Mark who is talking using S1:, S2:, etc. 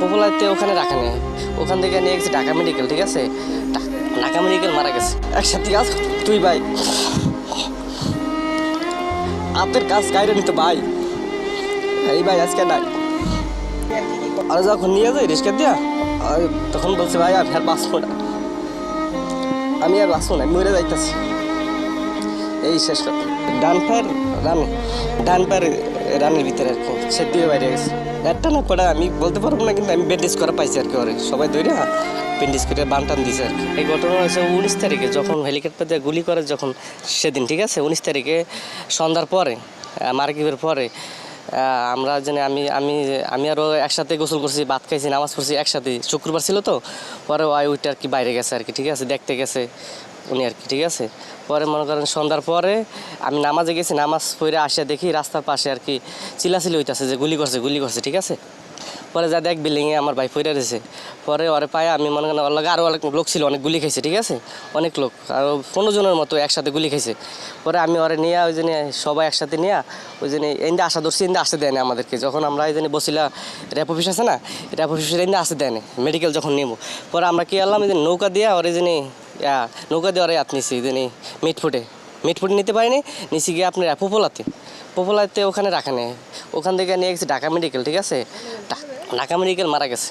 S1: পপুলারতে ওখানে রাখা নেই। ওখান থেকে নিয়ে গেছে ঢাকা মেডিকেল ঠিক আছে? ঢাকা মেডিকেল মারা গেছে। একসাথে কাজ তুই ভাই। হাতের কাজ গাইরে নিতে ভাই। এই ভাই, আজকে নাই। আর যখন নিয়ে যাই, রিস্কা দিয়া, আর তখন বলছে, ভাই, আমি আর বাঁচবো না। আমি আর বাঁচবো না মরে যাইতেছি। এই শেষ কথা। ডান পায়ের রানে, ডান পায়ের রানের ভিতরে আর কি, সে দিয়ে বাইরে গেছে। একটা না কটা আমি বলতে পারব না, কিন্তু আমি ব্যান্ডেজ করা পাইছি আর কি ওরে। সবাই ধরে ব্যান্ডেজ করে বান টান দিছে আর কি এই ঘটনা হয়েছে উনিশ তারিখে, যখন হেলিকপ্টার দিয়ে গুলি করে যখন সেদিন, ঠিক আছে? উনিশ তারিখে সন্ধ্যার পরে মার্কিবের পরে আমরা জানি আমি আমি আমি আরও একসাথে গোসল করছি, ভাত খাইছি, নামাজ পড়ছি একসাথে। শুক্রবার ছিল তো, পরে ওই ওইটা আর কি বাইরে গেছে আর কি ঠিক আছে? দেখতে গেছে। উনি আর কি, ঠিক আছে? পরে মনে করেন সন্ধ্যার পরে আমি নামাজে গেছি, নামাজ পড়ে আসে দেখি রাস্তার পাশে আর কি চিলাচিলি হইতেছে যে গুলি করছে গুলি করছে, ঠিক আছে? পরে যা দেখ বিল্ডিংয়ে আমার ভাই পড়ে রয়েছে। পরে ওরে পায়ে আমি মনে করেন ওর আরও অনেক লোক ছিল, অনেক গুলি খাইছে, ঠিক আছে? অনেক লোক, আর পনেরো জনের মতো একসাথে গুলি খাইছে। পরে আমি ওরে নিয়ে ওই জন্য সবাই একসাথে নিয়ে ওই জন্য এন্দে আশা ধরছি, এন্দে আসতে দেয়নি আমাদেরকে। যখন আমরা এই জন্য বসিলা র্যাপ অফিস আছে না? র্যাপ অফিসের এন্দে আসতে দেয়নি মেডিকেল যখন নেব পরে আমরা কি আনলাম, এই নৌকা দিয়ে ওর এই জন্য নৌকা দিয়ে ওরে হাত নিছি, এই জন্য মিটফুটে মিটফুটে নিতে পারিনি, নিচে গিয়ে আপনার পোপোলাতে পোপোলাতে ওখানে রাখা নেই। ওখান থেকে নিয়ে গেছে ঢাকা মেডিকেল ঠিক আছে? ঢাকা মেডিকেল মারা গেছে।